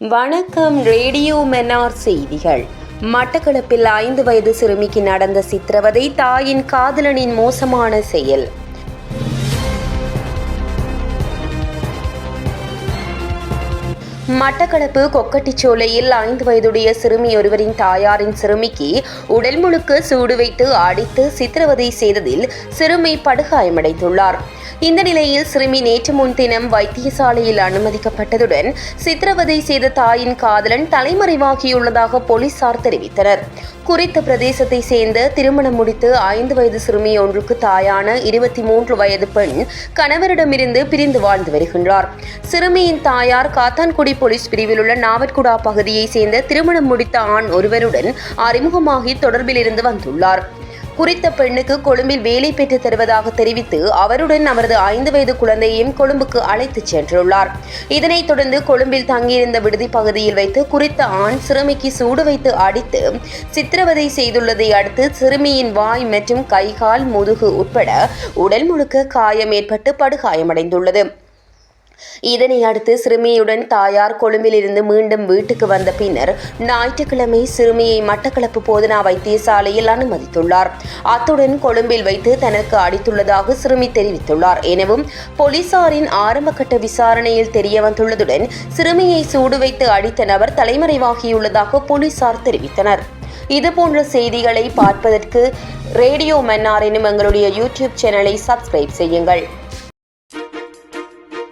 வணக்கம் ரேடியோ மெனார் செய்திகள். மட்டக்களப்பில் ஐந்து வயது சிறுமிக்கு நடந்த சித்திரவதை தாயின் காதலனின் மோசமான செயல். மட்டக்களப்பு கொக்கட்டிச்சோலையில் ஐந்து வயதுடைய சிறுமி ஒருவரின் தாயாரின் சிறுமிக்கு உடல் முழுக்க சூடு வைத்து அடித்து சித்திரவதை செய்ததில் சிறுமி படுகாயமடைந்துள்ளார். இந்த நிலையில் சிறுமி நேற்று முன்தினம் வைத்தியசாலையில் அனுமதிக்கப்பட்டதுடன் சித்திரவதை செய்த தாயின் காதலன் தலைமறைவாகியுள்ளதாக போலீசார் தெரிவித்தனர். குறித்த பிரதேசத்தை சேர்ந்த திருமணம் முடித்து ஐந்து வயது சிறுமி ஒன்றுக்கு தாயான இருபத்தி மூன்று வயது பெண் கணவரிடமிருந்து பிரிந்து வாழ்ந்து வருகின்றார். சிறுமியின் தாயார் காத்தான்குடி போலீஸ் பிரிவில் உள்ள நாவட்குடா பகுதியை சேர்ந்த திருமணம் முடித்த ஆண் ஒருவருடன் அறிமுகமாகி தொடர்பில் இருந்து வந்துள்ளார். குறித்த பெண்ணுக்கு கொழும்பில் வேலை பெற்றுத் தருவதாக தெரிவித்து அவருடன் அவரது ஐந்து வயது குழந்தையையும் கொழும்புக்கு அழைத்துச் சென்றுள்ளார். இதனைத் தொடர்ந்து கொழும்பில் தங்கியிருந்த விடுதி பகுதியில் வைத்து குறித்த ஆண் சிறுமிக்கு சூடு வைத்து அடித்து சித்திரவதை செய்துள்ளதை அடுத்து சிறுமியின் வாய் மற்றும் கைகால் முதுகு உட்பட உடல் முழுக்க காயம் ஏற்பட்டு படுகாயமடைந்துள்ளது. இதனை அடுத்து சிறுமியுடன் தாயார் கொழும்பிலிருந்து மீண்டும் வீட்டுக்கு வந்த பின்னர் ஞாயிற்றுக்கிழமை சிறுமியை மட்டக்களப்பு போதனா வைத்தியசாலையில் அனுமதித்துள்ளார். அத்துடன் கொழும்பில் வைத்து தனக்கு அடித்துள்ளதாக சிறுமி தெரிவித்துள்ளார். எனவும் போலீசாரின் ஆரம்பகட்ட விசாரணையில் தெரிய வந்துள்ளதுடன் சிறுமியை சூடு வைத்து அடித்த நபர் தலைமறைவாகியுள்ளதாக போலீசார் தெரிவித்தனர். இதுபோன்ற செய்திகளை பார்ப்பதற்கு ரேடியோ மன்னார் எனும் எங்களுடைய யூடியூப் சேனலை சப்ஸ்கிரைப் செய்யுங்கள்.